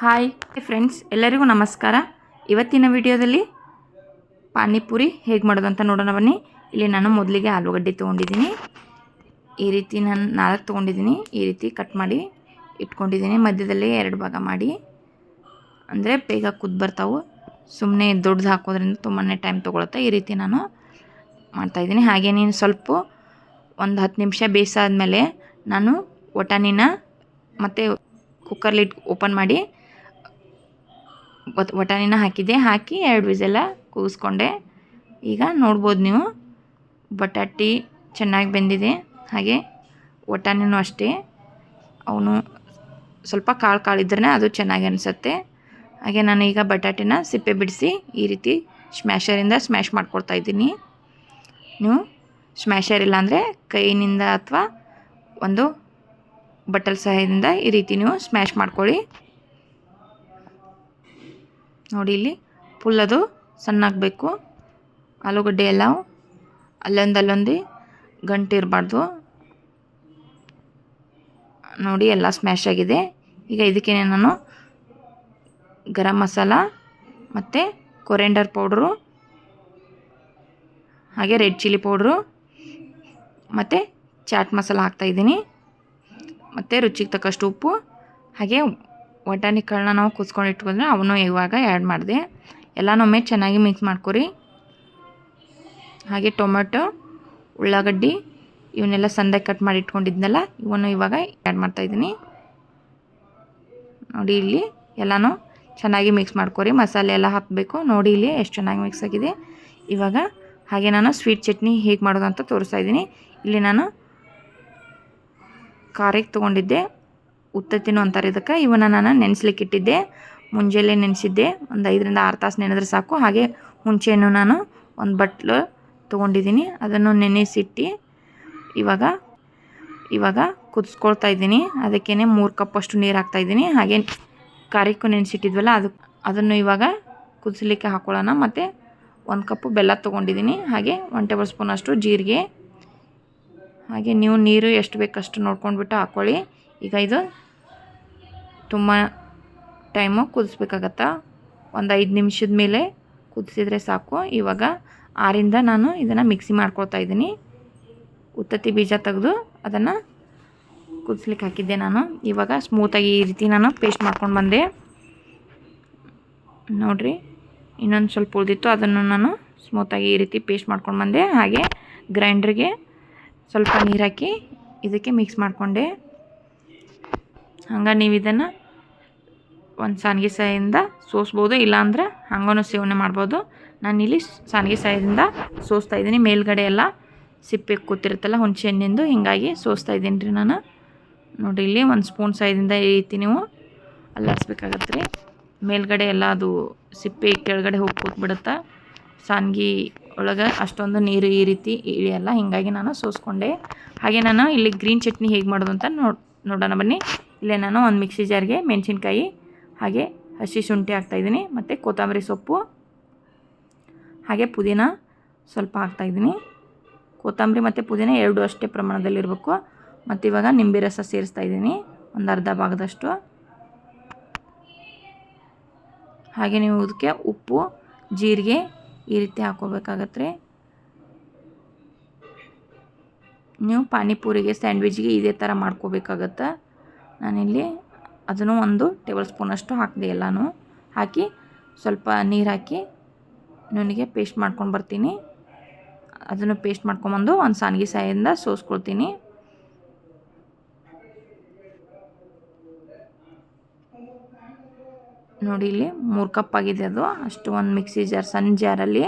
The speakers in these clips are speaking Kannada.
ಹಾಯ್ ಫ್ರೆಂಡ್ಸ್ ಎಲ್ಲರಿಗೂ ನಮಸ್ಕಾರ. ಇವತ್ತಿನ ವಿಡಿಯೋದಲ್ಲಿ ಪಾನಿಪುರಿ ಹೇಗೆ ಮಾಡೋದು ಅಂತ ನೋಡೋಣ ಬನ್ನಿ. ಇಲ್ಲಿ ನಾನು ಮೊದಲಿಗೆ ಆಲೂಗಡ್ಡೆ ತೊಗೊಂಡಿದ್ದೀನಿ. ಈ ರೀತಿ ನಾನು ನಾಲ್ಕು ತೊಗೊಂಡಿದ್ದೀನಿ. ಈ ರೀತಿ ಕಟ್ ಮಾಡಿ ಇಟ್ಕೊಂಡಿದ್ದೀನಿ. ಮಧ್ಯದಲ್ಲಿ ಎರಡು ಭಾಗ ಮಾಡಿ. ಅಂದರೆ ಬೇಗ ಕುದ್ದು ಬರ್ತಾವೆ. ಸುಮ್ಮನೆ ದೊಡ್ಡದು ಹಾಕೋದ್ರಿಂದ ತುಂಬಾ ಟೈಮ್ ತೊಗೊಳುತ್ತೆ. ಈ ರೀತಿ ನಾನು ಮಾಡ್ತಾಯಿದ್ದೀನಿ ಹಾಗೆ ನೀನು ಸ್ವಲ್ಪ ಒಂದು ಹತ್ತು ನಿಮಿಷ ಬೇಯಿಸಾದ್ಮೇಲೆ ನಾನು ಒಟಾನಿನ ಮತ್ತು ಕುಕ್ಕರ್ಲಿಟ್ಟು ಓಪನ್ ಮಾಡಿ ಒತ್ ಹಾಕಿದೆ ಹಾಕಿ ಎರಡು ವಿಸೆಲ್ಲ ಕೂಗಿಸ್ಕೊಂಡೆ. ಈಗ ನೋಡ್ಬೋದು ನೀವು. ಬಟಾಟಿ ಚೆನ್ನಾಗಿ ಬೆಂದಿದೆ. ಹಾಗೆ ವಟಾಣಿನೂ ಅಷ್ಟೇ. ಅವನು ಸ್ವಲ್ಪ ಕಾಳು ಕಾಳಿದ್ರೆ ಅದು ಚೆನ್ನಾಗಿ ಅನಿಸುತ್ತೆ. ಹಾಗೆ ನಾನು ಈಗ ಬಟಾಟಿನ ಸಿಪ್ಪೆ ಬಿಡಿಸಿ ಈ ರೀತಿ ಸ್ಮ್ಯಾಶರಿಂದ ಸ್ಮ್ಯಾಶ್ ಮಾಡ್ಕೊಳ್ತಾ ಇದ್ದೀನಿ. ನೀವು ಸ್ಮ್ಯಾಶರ್ ಇಲ್ಲಾಂದರೆ ಕೈಯಿಂದ ಅಥವಾ ಒಂದು ಬಟ್ಟಲ್ ಸಹಾಯದಿಂದ ಈ ರೀತಿ ನೀವು ಸ್ಮ್ಯಾಶ್ ಮಾಡ್ಕೊಳ್ಳಿ. ನೋಡಿ ಇಲ್ಲಿ ಫುಲ್ ಅದು ಸಣ್ಣಾಗಬೇಕು. ಆಲೂಗಡ್ಡೆ ಎಲ್ಲ ಅಲ್ಲೊಂದು ಅಲ್ಲೊಂದು ಗಂಟು ನೋಡಿ ಎಲ್ಲ ಸ್ಮ್ಯಾಶ್ ಆಗಿದೆ. ಈಗ ಇದಕ್ಕೆ ನಾನು ಗರಂ ಮಸಾಲ ಮತ್ತು ಕೊರೆಂಡರ್ ಪೌಡ್ರು ಹಾಗೆ ರೆಡ್ ಚಿಲ್ಲಿ ಪೌಡ್ರು ಮತ್ತು ಚಾಟ್ ಮಸಾಲ ಹಾಕ್ತಾಯಿದ್ದೀನಿ ಮತ್ತು ರುಚಿಗೆ ತಕ್ಕಷ್ಟು ಉಪ್ಪು, ಹಾಗೆ ವಟಾಣಿ ಕಾಳನ್ನ ನಾವು ಕುಸ್ಕೊಂಡು ಇಟ್ಕೊಂಡ್ರೆ ಅವನು ಇವಾಗ ಆ್ಯಡ್ ಮಾಡಿದೆ. ಎಲ್ಲನೊಮ್ಮೆ ಚೆನ್ನಾಗಿ ಮಿಕ್ಸ್ ಮಾಡ್ಕೊರಿ. ಹಾಗೆ ಟೊಮೆಟೊ, ಉಳ್ಳಾಗಡ್ಡಿ, ಇವನ್ನೆಲ್ಲ ಸಂದಾಗಿ ಕಟ್ ಮಾಡಿ ಇಟ್ಕೊಂಡಿದ್ನಲ್ಲ, ಇವನ್ನು ಇವಾಗ ಆ್ಯಡ್ ಮಾಡ್ತಾಯಿದ್ದೀನಿ ನೋಡಿ ಇಲ್ಲಿ ಎಲ್ಲನೂ ಚೆನ್ನಾಗಿ ಮಿಕ್ಸ್ ಮಾಡ್ಕೊರಿ. ಮಸಾಲೆ ಎಲ್ಲ ಹಾಕಬೇಕು. ನೋಡಿ ಇಲ್ಲಿ ಎಷ್ಟು ಚೆನ್ನಾಗಿ ಮಿಕ್ಸ್ ಆಗಿದೆ. ಇವಾಗ ಹಾಗೆ ನಾನು ಸ್ವೀಟ್ ಚಟ್ನಿ ಹೇಗೆ ಮಾಡೋದು ಅಂತ ತೋರಿಸ್ತಾ ಇದ್ದೀನಿ. ಇಲ್ಲಿ ನಾನು ಖಾರಕ್ಕೆ ತೊಗೊಂಡಿದ್ದೆ. ಉತ್ತತ್ತಿನೂ ಅಂತಾರೆ ಇದಕ್ಕೆ. ಇವನ್ನ ನಾನು ನೆನೆಸ್ಲಿಕ್ಕೆ ಇಟ್ಟಿದ್ದೆ. ಮುಂಜಾನೆ ನೆನೆಸಿದ್ದೆ. ಒಂದು ಐದರಿಂದ ಆರು ತಾಸು ನೆನೆದ್ರೆ ಸಾಕು. ಹಾಗೆ ಮುಂಚೆನೂ ನಾನು ಒಂದು ಬಟ್ಲು ತೊಗೊಂಡಿದ್ದೀನಿ. ಅದನ್ನು ನೆನೆಸಿಟ್ಟು ಇವಾಗ ಇವಾಗ ಕುದಿಸ್ಕೊಳ್ತಾ ಇದ್ದೀನಿ. ಅದಕ್ಕೇ ಮೂರು ಕಪ್ಪಷ್ಟು ನೀರು ಹಾಕ್ತಾಯಿದ್ದೀನಿ ಹಾಗೆ ಖಾರಕ್ಕೂ ನೆನೆಸಿಟ್ಟಿದ್ವಲ್ಲ, ಅದು, ಅದನ್ನು ಇವಾಗ ಕುದಿಸ್ಲಿಕ್ಕೆ ಹಾಕೊಳ್ಳೋಣ. ಮತ್ತು ಒಂದು ಕಪ್ಪು ಬೆಲ್ಲ ತೊಗೊಂಡಿದ್ದೀನಿ. ಹಾಗೆ ಒನ್ ಟೇಬಲ್ ಸ್ಪೂನ್ ಅಷ್ಟು ಜೀರಿಗೆ. ಹಾಗೆ ನೀವು ನೀರು ಎಷ್ಟು ಬೇಕಷ್ಟು ನೋಡ್ಕೊಂಡ್ಬಿಟ್ಟು ಹಾಕ್ಕೊಳ್ಳಿ ಈಗ ಇದು ತುಂಬ ಟೈಮು ಕುದಿಸ್ಬೇಕಾಗತ್ತ? ಒಂದು ಐದು ನಿಮಿಷದ ಮೇಲೆ ಕುದಿಸಿದ್ರೆ ಸಾಕು. ಇವಾಗ ಆರಿಂದ ನಾನು ಇದನ್ನು ಮಿಕ್ಸಿ ಮಾಡ್ಕೊಳ್ತಾ ಇದ್ದೀನಿ. ಉತ್ತತ್ತಿ ಬೀಜ ತೆಗೆದು ಅದನ್ನು ಕುದಿಸ್ಲಿಕ್ಕೆ ಹಾಕಿದ್ದೆ ನಾನು. ಇವಾಗ ಸ್ಮೂತಾಗಿ ಈ ರೀತಿ ನಾನು ಪೇಸ್ಟ್ ಮಾಡ್ಕೊಂಡು ಬಂದೆ. ನೋಡಿರಿ, ಇನ್ನೊಂದು ಸ್ವಲ್ಪ ಉಳಿದಿತ್ತು. ಅದನ್ನು ನಾನು ಸ್ಮೂತಾಗಿ ಈ ರೀತಿ ಪೇಸ್ಟ್ ಮಾಡ್ಕೊಂಡು ಬಂದೆ. ಹಾಗೆ ಗ್ರೈಂಡ್ರಿಗೆ ಸ್ವಲ್ಪ ನೀರು ಹಾಕಿ ಇದಕ್ಕೆ ಮಿಕ್ಸ್ ಮಾಡಿಕೊಂಡೆ. ಹಂಗೆ ನೀವು ಇದನ್ನು ಒಂದು ಸಾನಿಗೆ ಸಾಯಿಂದ ಸೋಸ್ಬೋದು, ಇಲ್ಲಾಂದ್ರೆ ಹಂಗೂ ಸೇವನೆ ಮಾಡ್ಬೋದು. ನಾನಿಲ್ಲಿ ಸಾನಿಗೆ ಸಾಯಿಂದ ಸೋಸ್ತಾ ಇದ್ದೀನಿ. ಮೇಲ್ಗಡೆ ಎಲ್ಲ ಸಿಪ್ಪೆ ಕೂತಿರುತ್ತಲ್ಲ, ಹುಣಸೆ ಹಣ್ಣಿಂದು, ಹಿಂಗಾಗಿ ಸೋಸ್ತಾ ಇದ್ದೀನಿ ರೀ ನಾನು. ನೋಡಿ, ಇಲ್ಲಿ ಒಂದು ಸ್ಪೂನ್ ಸಹಾಯದಿಂದ ಈ ರೀತಿ ನೀವು ಅಲ್ಲಾಡಿಸ್ಬೇಕಾಗತ್ತೆ ರೀ. ಮೇಲ್ಗಡೆ ಎಲ್ಲ ಅದು ಸಿಪ್ಪೆ ಕೆಳಗಡೆ ಹೋಗಿ ಕೂತ್ಬಿಡುತ್ತೆ, ಸಾನ್ಗಿ ಒಳಗೆ ಅಷ್ಟೊಂದು ನೀರು ಈ ರೀತಿ ಇಳಿಯಲ್ಲ, ಹೀಗಾಗಿ ನಾನು ಸೋಸ್ಕೊಂಡೆ. ಹಾಗೆ ನಾನು ಇಲ್ಲಿ ಗ್ರೀನ್ ಚಟ್ನಿ ಹೇಗೆ ಮಾಡೋದು ಅಂತ ನೋಡೋಣ ಬನ್ನಿ. ಇಲ್ಲೇ ನಾನು ಒಂದು ಮಿಕ್ಸಿ ಜಾರ್ಗೆ ಮೆಣಸಿನ್ಕಾಯಿ ಹಾಗೆ ಹಸಿ ಶುಂಠಿ ಹಾಕ್ತಾಯಿದ್ದೀನಿ ಮತ್ತು ಕೊತ್ತಂಬರಿ ಸೊಪ್ಪು, ಹಾಗೆ ಪುದೀನ ಸ್ವಲ್ಪ ಹಾಕ್ತಾಯಿದ್ದೀನಿ ಕೊತ್ತಂಬರಿ ಮತ್ತು ಪುದೀನ ಎರಡು ಅಷ್ಟೇ ಪ್ರಮಾಣದಲ್ಲಿರಬೇಕು ಮತ್ತು ಇವಾಗ ನಿಂಬೆ ರಸ ಸೇರಿಸ್ತಾ ಇದ್ದೀನಿ, ಒಂದು ಅರ್ಧ ಭಾಗದಷ್ಟು. ಹಾಗೆ ನೀವು ಇದಕ್ಕೆ ಉಪ್ಪು, ಜೀರಿಗೆ ಈ ರೀತಿ ಹಾಕ್ಕೋಬೇಕಾಗತ್ತೆ ನೀವು ಪಾನಿಪುರಿಗೆ, ಸ್ಯಾಂಡ್ವಿಚ್ಗೆ ಇದೇ ಥರ ಮಾಡ್ಕೋಬೇಕಾಗತ್ತೆ. ನಾನಿಲ್ಲಿ ಅದನ್ನು ಒಂದು ಟೇಬಲ್ ಸ್ಪೂನಷ್ಟು ಹಾಕಿದೆ ಎಲ್ಲನೂ. ಹಾಕಿ ಸ್ವಲ್ಪ ನೀರು ಹಾಕಿ ನುನಿಗೆ ಪೇಸ್ಟ್ ಮಾಡ್ಕೊಂಡು ಬರ್ತೀನಿ. ಅದನ್ನು ಪೇಸ್ಟ್ ಮಾಡ್ಕೊಂಬಂದು ಒಂದು ಸಾನಿಗೆ ಸಹಾಯದಿಂದ ಸೋಸ್ಕೊಳ್ತೀನಿ. ನೋಡಿ ಇಲ್ಲಿ ಮೂರು ಕಪ್ ಆಗಿದೆ ಅದು. ಅಷ್ಟು ಒಂದು ಮಿಕ್ಸಿ ಜಾರ್, ಸಣ್ಣ ಜಾರಲ್ಲಿ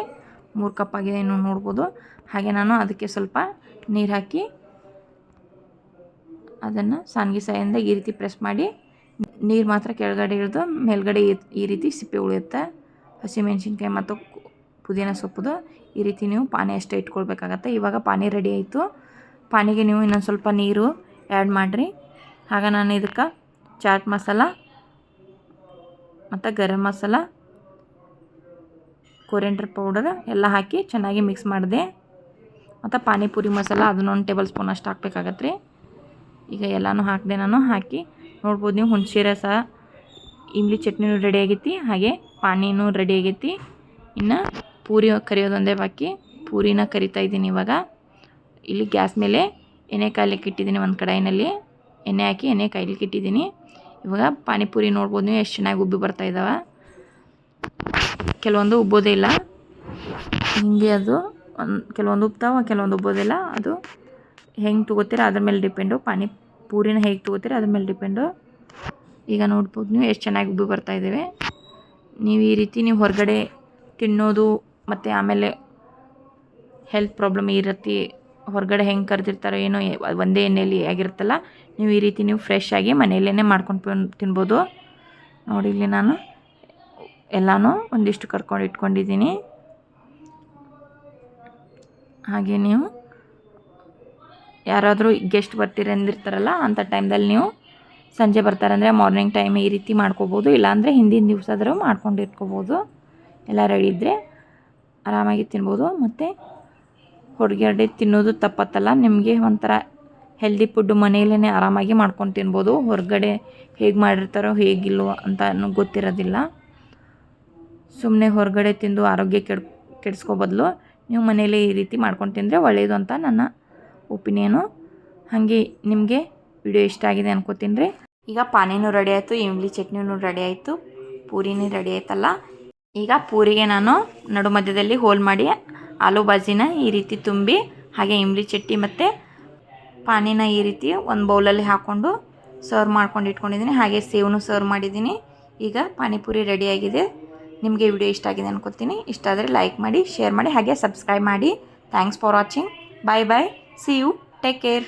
ಮೂರು ಕಪ್ ಆಗಿದೆ ನೀವು ನೋಡ್ಬೋದು. ಹಾಗೆ ನಾನು ಅದಕ್ಕೆ ಸ್ವಲ್ಪ ನೀರು ಹಾಕಿ ಅದನ್ನು ಸಾನಿಗೆ ಸಹಾಯದಿಂದ ಈ ರೀತಿ ಪ್ರೆಸ್ ಮಾಡಿ ನೀರು ಮಾತ್ರ ಕೆಳಗಡೆ ಇಳಿದು ಮೇಲ್ಗಡೆ ಈ ರೀತಿ ಸಿಪ್ಪೆ ಉಳಿಯುತ್ತೆ. ಹಸಿಮೆಣ್ಸಿನ್ಕಾಯಿ ಮತ್ತು ಪುದೀನ ಸೊಪ್ಪುದು ಈ ರೀತಿ ನೀವು ಪಾನಿ ಅಷ್ಟೇ ಇಟ್ಕೊಳ್ಬೇಕಾಗತ್ತೆ. ಇವಾಗ ಪಾನಿ ರೆಡಿ ಆಯಿತು. ಪಾನಿಗೆ ನೀವು ಇನ್ನೊಂದು ಸ್ವಲ್ಪ ನೀರು ಆ್ಯಡ್ ಮಾಡಿರಿ. ಆಗ ನಾನು ಇದಕ್ಕೆ ಚಾಟ್ ಮಸಾಲ ಮತ್ತು ಗರಂ ಮಸಾಲ ಕೊರಿಯಂಡ್ರ್ ಪೌಡರ್ ಎಲ್ಲ ಹಾಕಿ ಚೆನ್ನಾಗಿ ಮಿಕ್ಸ್ ಮಾಡಿದೆ. ಮತ್ತು ಪಾನಿಪುರಿ ಮಸಾಲ ಅದನ್ನೊಂದು ಟೇಬಲ್ ಸ್ಪೂನ್ ಅಷ್ಟು ಹಾಕ್ಬೇಕಾಗತ್ತೆ ರೀ. ಈಗ ಎಲ್ಲನೂ ಹಾಕಿದೆ ನಾನು ಹಾಕಿ ನೋಡ್ಬೋದು, ನೀವು ಹುಣಸೆ ರಸ, ಇಮ್ಲಿ ಚಟ್ನಿನೂ ರೆಡಿ ಆಗೈತಿ, ಹಾಗೆ ಪಾನಿನೂ ರೆಡಿ ಆಗೈತಿ. ಇನ್ನು ಪೂರಿ ಕರಿಯೋದೊಂದೇ ಬಾಕಿ. ಪೂರಿನ ಕರಿತಾ ಇದ್ದೀನಿ ಇವಾಗ. ಇಲ್ಲಿ ಗ್ಯಾಸ್ ಮೇಲೆ ಎಣ್ಣೆ ಕಾಯ್ಲಿಕ್ಕೆ ಇಟ್ಟಿದ್ದೀನಿ ಒಂದು ಕಡಾಯಿನಲ್ಲಿ. ಎಣ್ಣೆ ಹಾಕಿ ಎಣ್ಣೆ ಕಾಯ್ಲಿಕ್ಕೆ ಇಟ್ಟಿದ್ದೀನಿ. ಇವಾಗ ಪಾನಿಪುರಿ ನೋಡ್ಬೋದು, ನೀವು ಎಷ್ಟು ಚೆನ್ನಾಗಿ ಉಬ್ಬಿ ಬರ್ತಾ ಇದ್ದಾವೆ ಕೆಲವೊಂದು ಉಬ್ಬೋದೇ ಇಲ್ಲ. ಹಿಂಗೆ ಅದು ಒಂದು, ಕೆಲವೊಂದು ಉಬ್ತಾವ ಕೆಲವೊಂದು ಉಬ್ಬೋದಿಲ್ಲ ಅದು ಹೆಂಗೆ ತೊಗೋತೀರ, ಅದ್ರ ಮೇಲೆ ಡಿಪೆಂಡು ಪಾನಿ ಪೂರಿನ ಹೇಗೆ ತೊಗೋತೀರಿ ಅದ್ರ ಮೇಲೆ ಡಿಪೆಂಡು. ಈಗ ನೋಡ್ಬೋದು ನೀವು ಎಷ್ಟು ಚೆನ್ನಾಗಿ ಉಬ್ಬಿ ಬರ್ತಾ ಇದ್ದೇವೆ. ನೀವು ಈ ರೀತಿ ನೀವು ಹೊರಗಡೆ ತಿನ್ನೋದು ಮತ್ತು ಆಮೇಲೆ ಹೆಲ್ತ್ ಪ್ರಾಬ್ಲಮ್ ಈ ರೀತಿ ಹೊರಗಡೆ ಹೆಂಗೆ ಕರೆದಿರ್ತಾರೋ ಏನೋ ಒಂದೇ ಎಣ್ಣೆಯಲ್ಲಿ ಆಗಿರುತ್ತಲ್ಲ, ನೀವು ಈ ರೀತಿ ನೀವು ಫ್ರೆಶ್ ಆಗಿ ಮನೆಯಲ್ಲೇ ಮಾಡ್ಕೊಂಡು ತಿನ್- ತಿನ್ಬೋದು. ನೋಡಿ ಇಲ್ಲಿ ನಾನು ಎಲ್ಲನೂ ಒಂದಿಷ್ಟು ಕರ್ಕೊಂಡು ಇಟ್ಕೊಂಡಿದ್ದೀನಿ. ಹಾಗೆ ನೀವು ಯಾರಾದರೂ ಗೆಸ್ಟ್ ಬರ್ತೀರಿ ಅಂದಿರ್ತಾರಲ್ಲ ಅಂಥ ಟೈಮ್ದಲ್ಲಿ ನೀವು ಸಂಜೆ ಬರ್ತಾರಂದರೆ ಮಾರ್ನಿಂಗ್ ಟೈಮ್ ಈ ರೀತಿ ಮಾಡ್ಕೋಬೋದು. ಇಲ್ಲಾಂದರೆ ಹಿಂದಿನ ದಿವಸ ಆದರೂ ಮಾಡ್ಕೊಂಡು ಇಟ್ಕೋಬೋದು. ಎಲ್ಲ ರೆಡಿ ಇದ್ದರೆ ಆರಾಮಾಗಿ ತಿನ್ಬೋದು. ಮತ್ತು ಹೊರಗಡೆ ತಿನ್ನೋದು ತಪ್ಪತ್ತಲ್ಲ. ನಿಮಗೆ ಒಂಥರ ಹೆಲ್ದಿ ಫುಡ್ಡು ಮನೆಯಲ್ಲೇ ಆರಾಮಾಗಿ ಮಾಡ್ಕೊಂಡು ತಿನ್ಬೋದು. ಹೊರಗಡೆ ಹೇಗೆ ಮಾಡಿರ್ತಾರೋ ಹೇಗಿಲ್ವೋ ಅಂತ ಗೊತ್ತಿರೋದಿಲ್ಲ. ಸುಮ್ಮನೆ ಹೊರಗಡೆ ತಿಂದು ಆರೋಗ್ಯ ಕೆಡ್, ಕೆಡಿಸ್ಕೋ ಬದಲು ನೀವು ಮನೇಲಿ ಈ ರೀತಿ ಮಾಡ್ಕೊಂಡು ತಿಂದರೆ ಒಳ್ಳೆಯದು ಅಂತ ನನ್ನ ಒಪಿನಿಯನು ಹಾಗೆ ನಿಮಗೆ ವಿಡಿಯೋ ಇಷ್ಟ ಆಗಿದೆ ಅನ್ಕೋತೀನಿ ರೀ. ಈಗ ಪಾನಿನೂ ರೆಡಿ ಆಯಿತು, ಇಮ್ಲಿ ಚಟ್ನಿನೂ ರೆಡಿ ಆಯಿತು, ಪೂರಿನೂ ರೆಡಿ ಆಯ್ತಲ್ಲ. ಈಗ ಪೂರಿಗೆ ನಾನು ನಡು ಮಧ್ಯದಲ್ಲಿ ಹೋಲ್ ಮಾಡಿ ಆಲೂ ಬಾಜಿನ ಈ ರೀತಿ ತುಂಬಿ, ಹಾಗೆ ಇಮ್ಲಿ ಚಟ್ನಿ ಮತ್ತು ಪಾನಿನ ಈ ರೀತಿ ಒಂದು ಬೌಲಲ್ಲಿ ಹಾಕ್ಕೊಂಡು ಸರ್ವ್ ಮಾಡ್ಕೊಂಡು ಇಟ್ಕೊಂಡಿದ್ದೀನಿ. ಹಾಗೆ ಸೇವನು ಸರ್ವ್ ಮಾಡಿದ್ದೀನಿ. ಈಗ ಪಾನಿಪುರಿ ರೆಡಿಯಾಗಿದೆ ನಿಮಗೆ ವಿಡಿಯೋ ಇಷ್ಟ ಆಗಿದೆ ಅನ್ಕೋತೀನಿ. ಇಷ್ಟ ಆದರೆ ಲೈಕ್ ಮಾಡಿ ಶೇರ್ ಮಾಡಿ, ಹಾಗೆ ಸಬ್ಸ್ಕ್ರೈಬ್ ಮಾಡಿ. Thanks for watching bye bye See you. Take care.